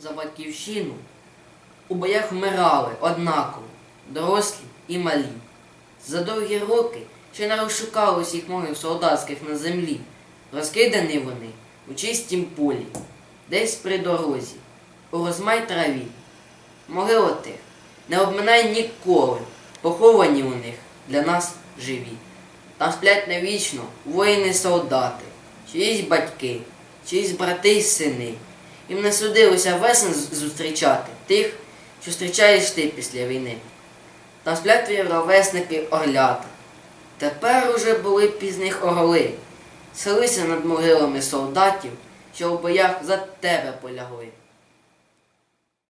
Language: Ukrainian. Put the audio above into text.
за батьківщину. У боях вмирали однаково, дорослі і малі. За довгі роки ще не розшукали усіх могил солдатських на землі. Розкидані вони у чистім полі, десь при дорозі, у розмай траві. Могила тих не обминай ніколи, поховані у них для нас живі. Там сплять навічно воїни-солдати, чиїсь батьки, чиїсь брати й сини. Їм не судилося весен зустрічати тих, що зустрічаєш ти після війни. Там сплять твої ровесники орлята. Тепер уже були пізних орли, селися над могилами солдатів, що в боях за тебе полягли.